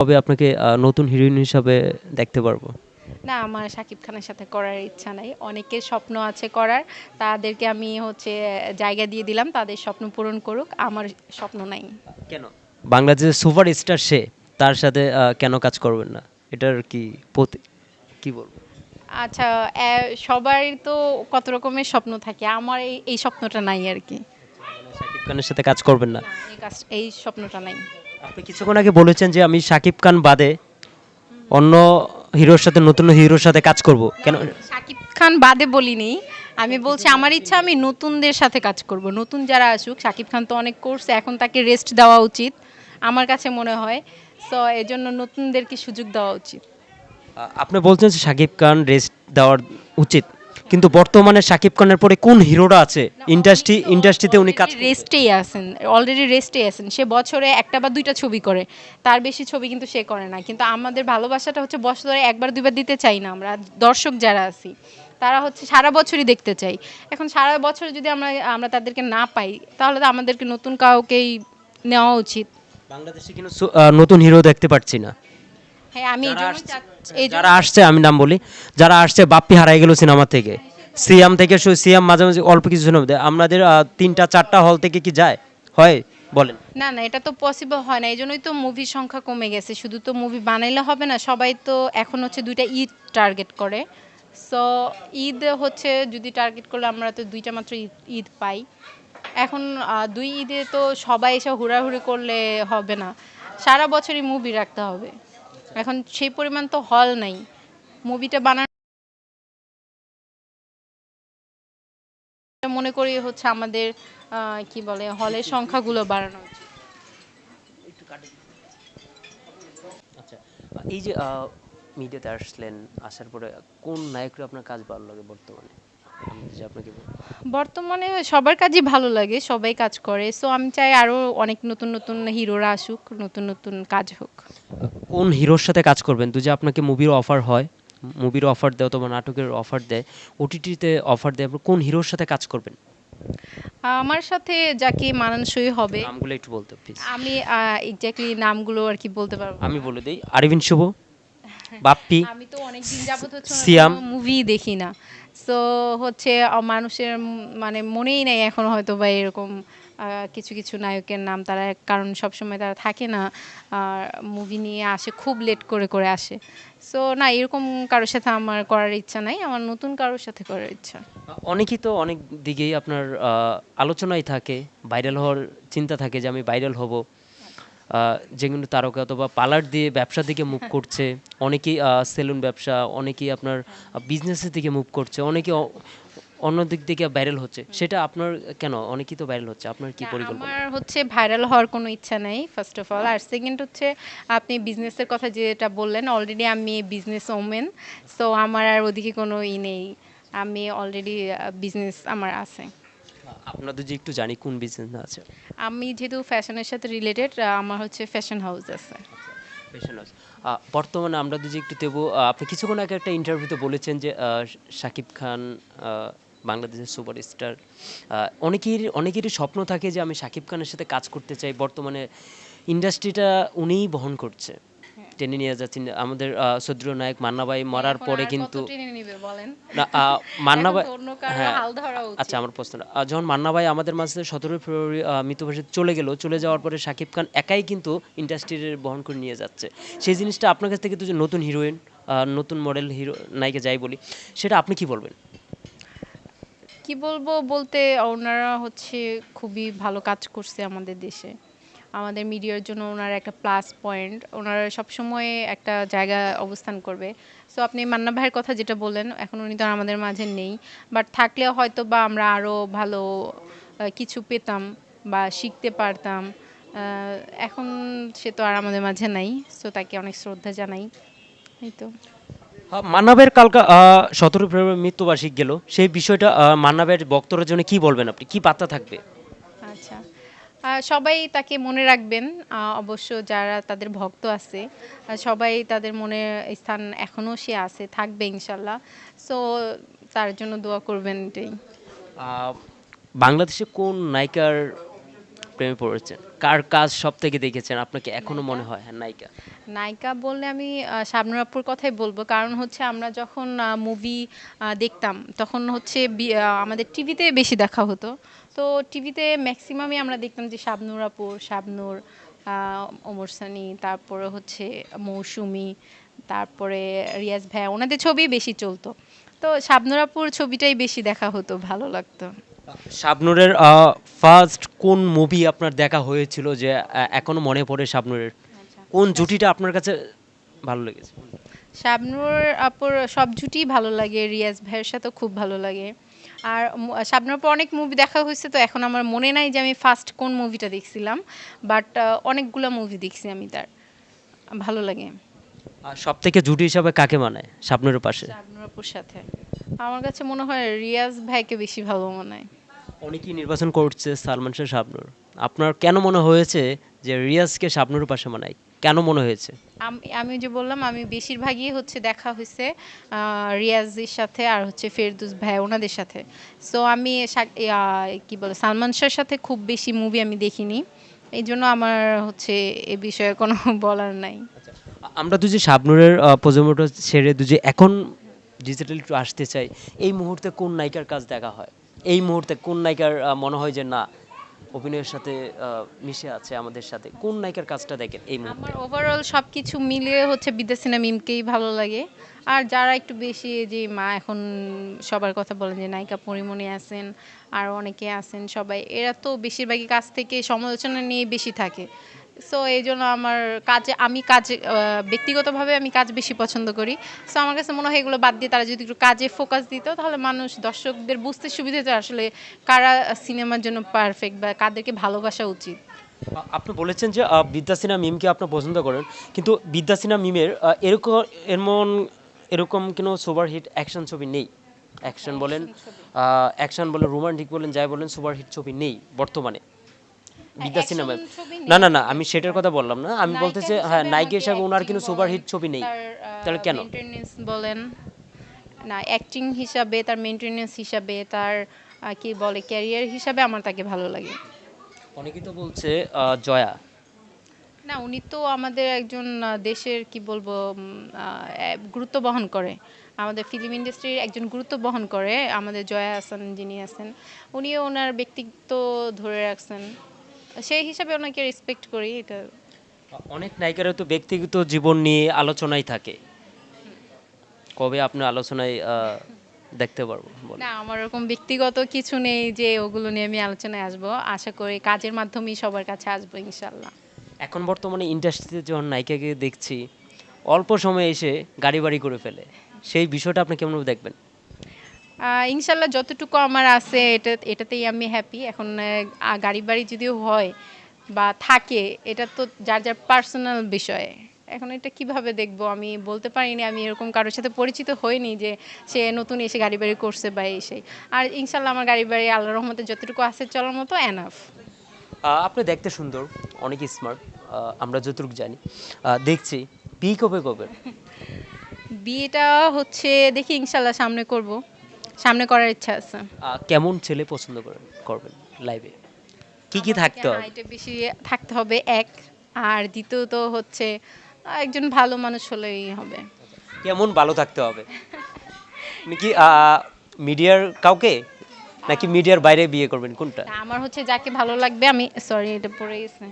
কবে আপনাকে নতুন হিরোইন হিসাবে দেখতে পারব? না আমার শাকিব খানের সাথে করার ইচ্ছা নাই। অনেকের স্বপ্ন আছে করার। তাদেরকে আমি হচ্ছে জায়গা দিয়ে দিলাম তাদের স্বপ্ন পূরণ করুক। আমার স্বপ্ন নাই। কেন? বাংলাদেশের সুপার স্টার সে তার সাথে আহ, কেন কাজ করবেন না? এটার কি কি বলব? আচ্ছা সবারই তো কত রকমের স্বপ্ন থাকে। আমার এই এই স্বপ্নটা নাই আর কি। শাকিব খানের সাথে কাজ করবেন না এই কাজ এই স্বপ্নটা নাই। আপনি কিছুক্ষণ আগে বলেছেন যে আমি শাকিব খান বাদে অন্য হিরোর সাথে নতুন হিরোর সাথে কাজ করব। কেন? শাকিব খান বাদে বলিনি। আমি বলছি আমার ইচ্ছা আমি নতুনদের সাথে কাজ করব। নতুন যারা আসুক শাকিব খান তো অনেক করছে এখন তাকে রেস্ট দেওয়া উচিত আমার কাছে মনে হয়। সো এজন্য নতুনদেরকে সুযোগ দেওয়া উচিত? আপনি বলছেন যে শাকিব খান রেস্ট দেওয়ার উচিত। কিন্তু বর্তমানে শাকিব খানের পরে কোন হিরোরা আছে? ইন্ডাস্ট্রি ইন্ডাস্ট্রিতে উনি কাজ রেস্টেই আছেন অলরেডি রেস্টেই আছেন। সে বছরে একটা বা দুইটা ছবি করে তার বেশি ছবি কিন্তু সে করে না। কিন্তু আমাদের ভালোবাসাটা হচ্ছে বছরে একবার দুইবার দিতে চাই না আমরা দর্শক যারা আছি তারা হচ্ছে সারা বছরই দেখতে চাই। এখন সারা বছর যদি আমরা আমরা তাদেরকে না পাই তাহলে তো আমাদেরকে নতুন কাউকেই নেওয়া উচিত। বাংলাদেশে কিন্তু নতুন হিরো দেখতে পাচ্ছি না। হ্যাঁ আমি এই যারা জন্য চাচ্ছি- এই যারা আসছে আমি নাম বলি যারা আসছে বাপ্পি হারাই গেল সিনেমা থেকে। সিয়াম থেকে সিয়াম মাঝে মাঝে অল্প কিছু সিনেমা দেয় আমাদের তিনটা চারটা হল থেকে কি যায়? হয়? বলেন। না না এটা তো পসিবল হয় না। এই জন্যই তো মুভি সংখ্যা কমে গেছে। শুধু তো মুভি বানাইলে হবে না সবাই তো এখন হচ্ছে দুইটা ঈদ টার্গেট করে। সো ঈদ হচ্ছে যদি টার্গেট করলে আমরা তো দুইটা মাত্র ঈদ ঈদ পাই। এখন দুই ঈদে তো সবাই এসে হুড়াহুড়ি করলে হবে না। সারা বছরই মুভি রাখতে হবে। এখন সেই পরিমাণ তো হল নাই। মুভিটা বানানো মনে করি হচ্ছে আমাদের কি বলে, হলের সংখ্যাগুলো বাড়ানো আচ্ছা এই যে মিডিয়াতে আসলেন, আসার পরে কোন নায়করা আপনার কাজ ভালো লাগে বর্তমানে? বর্তমানে সবার কাজই ভালো লাগে সবাই কাজ করে। সো আমি চাই আরও অনেক নতুন নতুন হিরোরা আসুক নতুন নতুন কাজ হোক। কোন হিরোর সাথে কাজ করবেন? তো যে আপনাকে মুভির অফার হয় মুভির অফার দেয় অথবা নাটকের অফার দেয় ওটিটিতে অফার দেয় কোন হিরোর সাথে কাজ করবেন? আমার সাথে যাকে মানানসই হবে। নামগুলো একটু বলতে প্লিজ আমি এক্স্যাক্টলি নামগুলো আর কি বলতে পারব। আমি বলে দিই আরবিন শুভ বাপ্পি আমি তো অনেক দিন যাবত হচ্ছে সিয়াম। মুভি দেখি না। সো হচ্ছে মানুষের মানে মনেই নেই এখন হয়তো বা এরকম কিছু কিছু নায়কের নাম। তারা কারণ সবসময় তারা থাকে না, আর মুভি নিয়ে আসে, খুব লেট করে করে আসে। সো না, এরকম কারোর সাথে আমার করার ইচ্ছা নাই, আমার নতুন কারোর সাথে করার ইচ্ছা। অনেকেই তো অনেক দিকেই আপনার আলোচনায় থাকে ভাইরাল হওয়ার চিন্তা থাকে যে আমি ভাইরাল হব। যেগুলো তারকা অথবা পার্লার দিয়ে ব্যবসা দিকে মুভ করছে অনেকেই সেলুন ব্যবসা অনেকেই আপনার বিজনেসের দিকে মুভ করছে অনেকে অন্য দিক থেকে ভাইরাল হচ্ছে। সেটা আপনার কেন? অনেকেই তো ভাইরাল হচ্ছে। আপনার কি পরিকল্পনা? আমার হচ্ছে ভাইরাল হওয়ার কোনো ইচ্ছা নেই ফার্স্ট অফ অল আর সেকেন্ড হচ্ছে আপনি বিজনেসের কথা যেটা বললেন অলরেডি আমি বিজনেস ওমেন সো আমার আর ওদিকে কোনো ই নেই। আমি অলরেডি বিজনেস আমার আছে। আপনাদের যে একটু জানি কোন বিজনেস আছে। আমি যেহেতু ফ্যাশনের সাথে রিলেটেড আমার হচ্ছে ফ্যাশন হাউস আছে। House। আহ, বর্তমানে আমরা যদি একটু দেব আপনি কিছুক্ষণ আগে একটা ইন্টারভিউতে বলেছেন যে শাকিব খান বাংলাদেশের সুপারস্টার অনেকের অনেকেরই স্বপ্ন থাকে যে আমি শাকিব খানের সাথে কাজ করতে চাই। বর্তমানে ইন্ডাস্ট্রিটা উনিই বহন করছে। টেনে নিয়ে যাচ্ছেন। আমাদের সদ্র নায়ক মান্না ভাই মরার পরে কিন্তু হ্যাঁ। আচ্ছা আমার প্রশ্ন। যখন মান্না ভাই আমাদের মাঝে সতেরোই ফেব্রুয়ারি আহ, চলে গেল চলে যাওয়ার পরে শাকিব খান একাই কিন্তু ইন্ডাস্ট্রির বহন করে নিয়ে যাচ্ছে। সেই জিনিসটা আপনার কাছ থেকে তো যে নতুন হিরোইন নতুন মডেল হিরো নায়িকা যাই বলি সেটা আপনি কি বলবেন? কি বলব বলতে ওনারা হচ্ছে খুবই ভালো কাজ করছে আমাদের দেশে। আমাদের মিডিয়ার জন্য ওনার একটা প্লাস পয়েন্ট ওনারা সবসময় একটা জায়গা অবস্থান করবে। সো আপনি মান্না ভাইয়ের কথা যেটা বললেন এখন উনি তো আমাদের মাঝে নেই। বাট থাকলে হয়তো বা আমরা আরও ভালো কিছু পেতাম বা শিখতে পারতাম। এখন সে তো আর আমাদের মাঝে নাই সো তাকে অনেক শ্রদ্ধা জানাই। এই তো। আহ, মান্না ভাইয়ের কালকা সতেরো ফেব্রুয়ারি মৃত্যুবার্ষিক গেল। সেই বিষয়টা আহ, মান্না ভাইয়ের বক্তরের জন্য কি বলবেন আপনি? কি বার্তা থাকবে? সবাই তাকে মনে রাখবেন অবশ্য যারা তাদের ভক্ত আছে সবাই তাদের মনে স্থান এখনও সে আছে, থাকবে ইনশাল্লাহ। সো তার জন্য দোয়া করবেন এটাই। বাংলাদেশে কোন নায়িকার প্রেমে পড়েছেন? কার কাজ সব থেকে দেখেছেন আপনাকে এখনও মনে হয়? হ্যাঁ নায়িকা। নায়িকা বললে আমি শাবনূর আপুর কথাই বলব। কারণ হচ্ছে আমরা যখন মুভি দেখতাম, তখন হচ্ছে আমাদের টিভিতে বেশি দেখা হতো। তো টিভিতে ম্যাক্সিমামই আমরা দেখতাম যে শাবনূর আপুর শাবনূর ওমর সানি, তারপরে হচ্ছে মৌসুমি, তারপরে রিয়াজ ভাইয়া, ওনাদের ছবি বেশি চলতো। তো শাবনূর আপুর ছবিটাই বেশি দেখা হতো, ভালো লাগতো। শাবনুরের ফার্স্ট কোন মুভি আপনার দেখা হয়েছিল যে এখনও মনে পড়ে শাবনুরের? কোন জুটিটা আপনার কাছে ভালো লেগেছে? শাবনূর আপুর সব জুটি ভালো লাগে রিয়াজ ভাইয়ের সাথে খুব ভালো লাগে। আর শাবনূর আপুর অনেক মুভি দেখা হয়েছে তো এখন আমার মনে নাই যে আমি ফার্স্ট কোন মুভিটা দেখছিলাম বাট অনেকগুলো মুভি দেখছি আমি তার। ভালো লাগে। আর সব থেকে জুটি হিসাবে কাকে মানায় শাবনুরের পাশে? শাবনূর আপুর সাথে। আমার কাছে মনে হয় রিয়াজ ভাইকে বেশি ভালো মনে হয় অনেকেই নির্বাচন করছে সালমান শাহ শাবনুর। আপনার কেন মনে হয়েছে যে রিয়াজকে শাবনুর পাশে মানায়? কেন মনে হয়েছে? আম- আমি যে বললাম আমি বেশিরভাগই হচ্ছে দেখা হয়েছে রিয়াজের সাথে আর হচ্ছে ফেরদুস ভাই ওনাদের সাথে। সো আমি কি বলে সালমান শাহর সাথে খুব বেশি মুভি আমি দেখিনি। এই জন্য আমার হচ্ছে এ বিষয়ে কোনো বলার নাই। আমরা দুজি শাবনুরের প্রজন্মটা ছেড়ে দুজি এখন ডিজিটাল একটু আসতে চাই এই মুহূর্তে কোন নায়িকার কাজ দেখা হয়? এই মুহূর্তে কোন নায়িকার মনে হয় যে না, অভিনয়ের সাথে মিশে আছে আমাদের সাথে? কোন নায়িকার কাজটা দেখেন এই মুহূর্তে? আমার ওভারঅল সব কিছু মিলিয়ে হচ্ছে বিদ্যাসিনা মিমকেই ভালো লাগে। আর যারা একটু বেশি যে মা এখন সবার কথা বলেন যে নায়িকা পরিমণি আছেন, আর অনেকে আছেন সবাই, এরা তো বেশিরভাগই কাজ থেকে সমালোচনা নিয়ে বেশি থাকে। সো এই জন্য আমার কাজে আমি কাজে ব্যক্তিগতভাবে আমি কাজ বেশি পছন্দ করি। সো আমার কাছে মনে হয় এগুলো বাদ দিয়ে তারা যদি একটু কাজে ফোকাস দিত তাহলে মানুষ দর্শকদের বুঝতে সুবিধা হতো আসলে কারা সিনেমার জন্য পারফেক্ট বা কাদেরকে ভালোবাসা উচিত। আপনি বলেছেন যে আহ, বিদ্যাসিনা মিমকে আপনি পছন্দ করেন কিন্তু বিদ্যাসিনা মিমের আহ, এরকম এমন এরকম কোনো সুপার হিট অ্যাকশন ছবি নেই। অ্যাকশন বলেন অ্যাকশন বলেন রোমান্টিক বলেন যাই বলেন সুপার হিট ছবি নেই বর্তমানে। Action ছবি না না না আমি সেটার কথা বললাম না। আমি বলতেছি হ্যাঁ নায়িকা হিসাবে ওনার কিন্তু সুপার হিট ছবি নেই। তাহলে কেন? বলেন। না অ্যাক্টিং হিসাবে তার মেনটেনেন্স হিসাবে তার কি বলে ক্যারিয়ার হিসাবে আমার তাকে ভালো লাগে। অনেকেই তো বলছে জয়া। না উনি তো আমাদের একজন দেশের কি বলব গুরুত্ব বহন করে। আমাদের ফিল্ম ইন্ডাস্ট্রির একজন গুরুত্ব বহন করে। আমাদের জয়া হাসান যিনি আছেন উনিও ওনার ব্যক্তিত্ব ধরে রাখছেন। সেই হিসাবে ওনাকে রেসপেক্ট করি এটা অনেক নায়িকারা তো ব্যক্তিগত জীবন নিয়ে আলোচনায় থাকে। কবে আপনার আলোচনায় আহ, দেখতে পারব। না আমার ওরকম ব্যক্তিগত কিছু নেই যে ওগুলো নিয়ে আমি আলোচনায় আসব। আশা করি কাজের মাধ্যমেই সবার কাছে আসব ইনশাল্লাহ এখন বর্তমানে ইন্ডাস্ট্রিতে যখন নায়িকাকে দেখছি অল্প সময়ে এসে গাড়ি বাড়ি করে ফেলে সেই বিষয়টা আপনি কেমন দেখবেন? ইনশাল্লাহ যতটুকু আমার আছে এটা এটাতেই আমি হ্যাপি এখন গাড়ি বাড়ি যদিও হয় বা থাকে এটা তো যার যার পার্সোনাল বিষয়। এখন এটা কীভাবে দেখব? আমি বলতে পারিনি আমি এরকম কারোর সাথে পরিচিত হইনি যে সে নতুন এসে গাড়ি বাড়ি করছে বা এসে আর ইনশাল্লাহ আমার গাড়ি বাড়ি আল্লাহ রহমতে যতটুকু আছে চলার মতো এনাফ আপনি দেখতে সুন্দর অনেক স্মার্ট আমরা যতটুকু জানি। দেখছি পি কবে কবে? বিয়েটা হচ্ছে দেখি ইনশাল্লাহ সামনে করব। সামনে করার ইচ্ছা আছে। কেমন ছেলে পছন্দ করেন করবেন লাইভে কি কি থাকতে হবে? হাইটে বেশি থাকতে হবে এক আর দ্বিতীয়ত হচ্ছে একজন ভালো মানুষ হলেই হবে। কেমন ভালো থাকতে হবে? নাকি কি মিডিয়ার কাউকে? নাকি মিডিয়ার বাইরে বিয়ে করবেন কোনটা? আমার হচ্ছে যাকে ভালো লাগবে আমি সরি এটা পড়ে গেছে।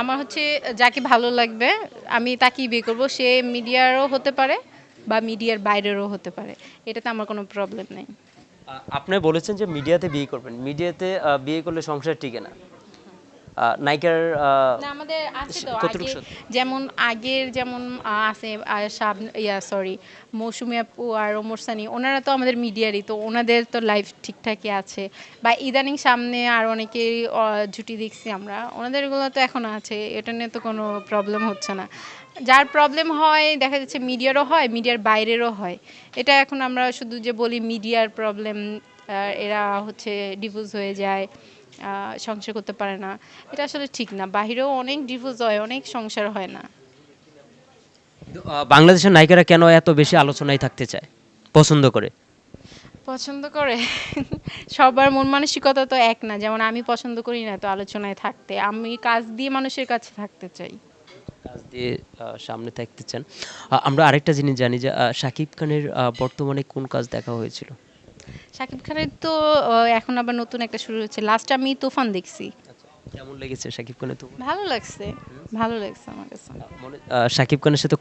আমার হচ্ছে যাকে ভালো লাগবে আমি তাকেই বিয়ে করব সে মিডিয়ারও হতে পারে বা মিডিয়ার বাইরেরও হতে পারে। এটাতে আমার কোনো প্রবলেম নেই। আপনি বলেছেন যে মিডিয়াতে বিয়ে করবেন। মিডিয়াতে বিয়ে করলে সংসার টিকে না। নায়িকার আমাদের আছে তো আগে যেমন আগের যেমন আছে সাব ইয়া সরি মৌসুমি আপু আর ওমর সানি ওনারা তো আমাদের মিডিয়ারই তো ওনাদের তো লাইফ ঠিকঠাকই আছে। বা ইদানিং সামনে আর অনেকেই জুটি দেখছি আমরা। ওনাদের এগুলো তো এখন আছে এটা নিয়ে তো কোনো প্রবলেম হচ্ছে না। যার প্রবলেম হয় দেখা যাচ্ছে মিডিয়ারও হয় মিডিয়ার বাইরেরও হয়। এটা এখন আমরা শুধু যে বলি মিডিয়ার প্রবলেম এরা হচ্ছে ডিভোর্স হয়ে যায় সংসার করতে পারে না। এটা আসলে ঠিক না। বাহিরেও অনেক ডিভোর্স হয় অনেক সংসার হয় না। বাংলাদেশের নায়িকারা কেন এত বেশি আলোচনায় থাকতে চায়? পছন্দ করে? পছন্দ করে? সবার মন মানসিকতা তো এক না। যেমন আমি পছন্দ করি না তো আলোচনায় থাকতে। আমি কাজ দিয়ে মানুষের কাছে থাকতে চাই। দিয়ে সামনে থাকতে চান। আমরা আরেকটা জিনিস জানি যে শাকিব খানের বর্তমানে কোন কাজ দেখা হয়েছিল? শাকিব খানের তো এখন আবার নতুন একটা শুরু হচ্ছে লাস্ট আমি তুফান দেখছি। কেমন লেগেছে শাকিব খানের তো ভালো লাগছে ভালো লাগছে আমার কাছে। শাকিব খানের সাথে